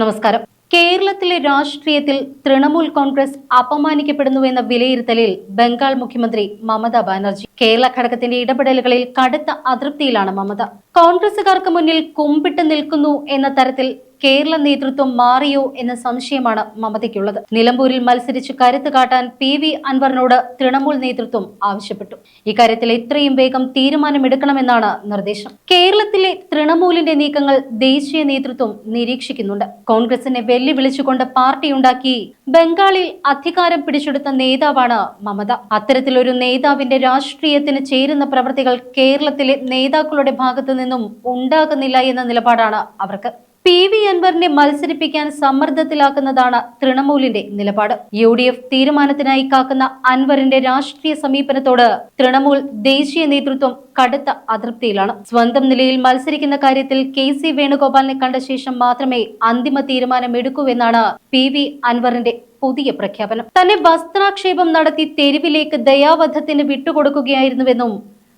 നമസ്കാരം. കേരളത്തിലെ രാഷ്ട്രീയത്തിൽ തൃണമൂൽ കോൺഗ്രസ് അപമാനിക്കപ്പെടുന്നുവെന്ന വിലയിരുത്തലിൽ ബംഗാൾ മുഖ്യമന്ത്രി മമത ബാനർജി. കേരള ഘടകത്തിന്റെ ഇടപെടലുകളിൽ കടുത്ത അതൃപ്തിയിലാണ് മമത. കോൺഗ്രസുകാർക്ക് മുന്നിൽ കുമ്പിട്ട് നിൽക്കുന്നു എന്ന തരത്തിൽ കേരള നേതൃത്വം മാറിയോ എന്ന സംശയമാണ് മമതയ്ക്കുള്ളത്. നിലമ്പൂരിൽ മത്സരിച്ച് കരുത്ത് കാട്ടാൻ പി വി അൻവറിനോട് തൃണമൂൽ നേതൃത്വം ആവശ്യപ്പെട്ടു. ഇക്കാര്യത്തിൽ എത്രയും വേഗം തീരുമാനമെടുക്കണമെന്നാണ് നിർദ്ദേശം. കേരളത്തിലെ തൃണമൂലിന്റെ നീക്കങ്ങൾ ദേശീയ നേതൃത്വം നിരീക്ഷിക്കുന്നുണ്ട്. കോൺഗ്രസിനെ വെല്ലുവിളിച്ചുകൊണ്ട് പാർട്ടിയുണ്ടാക്കി ബംഗാളിൽ അധികാരം പിടിച്ചെടുത്ത നേതാവാണ് മമത. അത്തരത്തിലൊരു നേതാവിന്റെ രാഷ്ട്രീയത്തിന് ചേരുന്ന പ്രവൃത്തികൾ കേരളത്തിലെ നേതാക്കളുടെ ഭാഗത്തു നിന്നും ഉണ്ടാകുന്നില്ല എന്ന നിലപാടാണ് അവർക്ക്. പി വി അൻവറിനെ മത്സരിപ്പിക്കാൻ സമ്മർദ്ദത്തിലാക്കുന്നതാണ് തൃണമൂലിന്റെ നിലപാട്. യു ഡി എഫ് തീരുമാനത്തിനായി കാക്കുന്ന അൻവറിന്റെ രാഷ്ട്രീയ സമീപനത്തോട് തൃണമൂൽ ദേശീയ നേതൃത്വം കടുത്ത അതൃപ്തിയിലാണ്. സ്വന്തം നിലയിൽ മത്സരിക്കുന്ന കാര്യത്തിൽ കെ സി വേണുഗോപാലിനെ കണ്ട ശേഷം മാത്രമേ അന്തിമ തീരുമാനം എടുക്കൂവെന്നാണ് പി വി അൻവറിന്റെ പുതിയ പ്രഖ്യാപനം. തന്നെ വസ്ത്രാക്ഷേപം നടത്തി തെരുവിലേക്ക് ദയാവധത്തിന് വിട്ടുകൊടുക്കുകയായിരുന്നുവെന്നും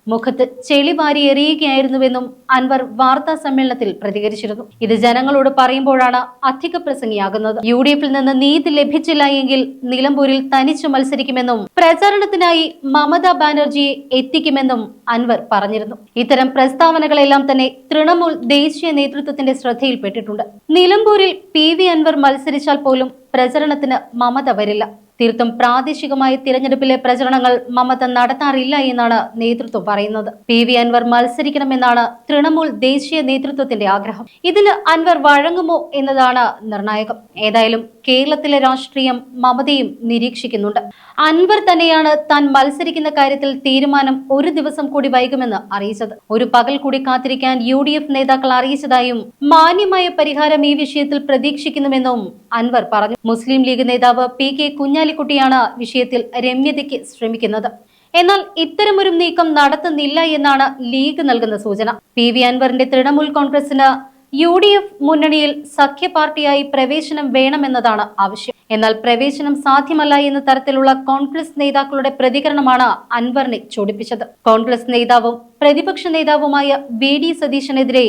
മുഖത്ത് ചെളി വാരി എറിയുകയായിരുന്നുവെന്നും അൻവർ വാർത്താ സമ്മേളനത്തിൽ പ്രതികരിച്ചിരുന്നു. ഇത് ജനങ്ങളോട് പറയുമ്പോഴാണ് അധിക പ്രസംഗിയാകുന്നത്. യു ഡി എഫിൽ നിന്ന് നീതി ലഭിച്ചില്ല എങ്കിൽ നിലമ്പൂരിൽ തനിച്ചു മത്സരിക്കുമെന്നും പ്രചാരണത്തിനായി മമതാ ബാനർജിയെ എത്തിക്കുമെന്നും അൻവർ പറഞ്ഞിരുന്നു. ഇത്തരം പ്രസ്താവനകളെല്ലാം തന്നെ തൃണമൂൽ ദേശീയ നേതൃത്വത്തിന്റെ ശ്രദ്ധയിൽപ്പെട്ടിട്ടുണ്ട്. നിലമ്പൂരിൽ പി വി അൻവർ മത്സരിച്ചാൽ പോലും പ്രചരണത്തിന് മമത വരില്ല. തീർത്തും പ്രാദേശികമായി തിരഞ്ഞെടുപ്പിലെ പ്രചരണങ്ങൾ മമത നടത്താറില്ല എന്നാണ് നേതൃത്വം പറയുന്നത്. പി വി അൻവർ മത്സരിക്കണമെന്നാണ് തൃണമൂൽ ദേശീയ നേതൃത്വത്തിന്റെ ആഗ്രഹം. ഇതിന് അൻവർ വഴങ്ങുമോ എന്നതാണ് നിർണായകം. ഏതായാലും കേരളത്തിലെ രാഷ്ട്രീയം മമതയും നിരീക്ഷിക്കുന്നുണ്ട്. അൻവർ തന്നെയാണ് താൻ മത്സരിക്കുന്ന കാര്യത്തിൽ തീരുമാനം ഒരു ദിവസം കൂടി വൈകുമെന്ന് അറിയിച്ചത്. ഒരു പകൽ കൂടി കാത്തിരിക്കാൻ യു ഡി എഫ് നേതാക്കൾ അറിയിച്ചതായും മാന്യമായ പരിഹാരം ഈ വിഷയത്തിൽ പ്രതീക്ഷിക്കുന്നുവെന്നും അൻവർ പറഞ്ഞു. മുസ്ലിം ലീഗ് നേതാവ് പി കെ കുഞ്ഞാലിക്കുട്ടിയാണ് വിഷയത്തിൽ രമ്യതയ്ക്ക് ശ്രമിക്കുന്നത്. എന്നാൽ ഇത്തരമൊരു നീക്കം നടത്തുന്നില്ല എന്നാണ് ലീഗ് നൽകുന്ന സൂചന. പി വി അൻവറിന്റെ തൃണമൂൽ കോൺഗ്രസിന് യു ഡി എഫ് മുന്നണിയിൽ സഖ്യ പാർട്ടിയായി പ്രവേശനം വേണമെന്നതാണ് ആവശ്യം. എന്നാൽ പ്രവേശനം സാധ്യമല്ല എന്ന തരത്തിലുള്ള കോൺഗ്രസ് നേതാക്കളുടെ പ്രതികരണമാണ് അൻവറിനെ ചൊടിപ്പിച്ചത്. കോൺഗ്രസ് നേതാവും പ്രതിപക്ഷ നേതാവുമായ വി ഡി സതീശനെതിരെ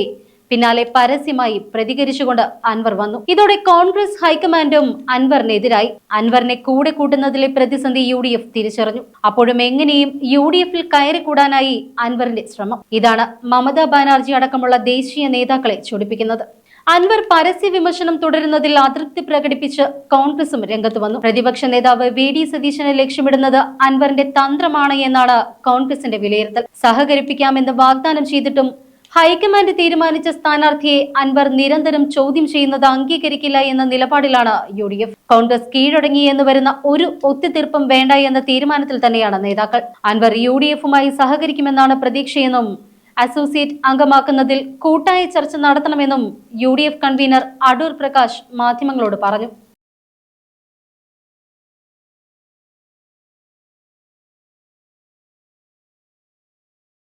പിന്നാലെ പരസ്യമായി പ്രതികരിച്ചുകൊണ്ട് അൻവർ വന്നു. ഇതോടെ കോൺഗ്രസ് ഹൈക്കമാൻഡും അൻവറിനെതിരായി അൻവറിനെ കൂടെ കൂട്ടുന്നതിലെ പ്രതിസന്ധി യു ഡി എഫ് തിരിച്ചറിഞ്ഞു. അപ്പോഴും എങ്ങനെയും യു ഡി എഫിൽ കയറിക്കൂടാനായി അൻവറിന്റെ ശ്രമം. ഇതാണ് മമതാ ബാനർജി അടക്കമുള്ള ദേശീയ നേതാക്കളെ ചൊടിപ്പിക്കുന്നത്. അൻവർ പരസ്യ വിമർശനം തുടരുന്നതിൽ അതൃപ്തി പ്രകടിപ്പിച്ച് കോൺഗ്രസും രംഗത്ത് വന്നു. പ്രതിപക്ഷ നേതാവ് വി ഡി സതീശനെ ലക്ഷ്യമിടുന്നത് അൻവറിന്റെ തന്ത്രമാണ് എന്നാണ് കോൺഗ്രസിന്റെ വിലയിരുത്തൽ. സഹകരിപ്പിക്കാമെന്ന് വാഗ്ദാനം ചെയ്തിട്ടും ഹൈക്കമാൻഡ് തീരുമാനിച്ച സ്ഥാനാർത്ഥിയെ അൻവർ നിരന്തരം ചോദ്യം ചെയ്യുന്നത് അംഗീകരിക്കില്ല എന്ന നിലപാടിലാണ് യു ഡി എഫ്. കോൺഗ്രസ് കീഴടങ്ങി എന്ന് വരുന്ന ഒരു ഒത്തുതീർപ്പും വേണ്ട എന്ന തീരുമാനത്തിൽ തന്നെയാണ് നേതാക്കൾ. അൻവർ യു ഡി എഫുമായി സഹകരിക്കുമെന്നാണ് പ്രതീക്ഷയെന്നും അസോസിയേറ്റ് അംഗമാക്കുന്നതിൽ കൂട്ടായ ചർച്ച നടത്തണമെന്നും U D F convener Adoor Prakash മാധ്യമങ്ങളോട് പറഞ്ഞു.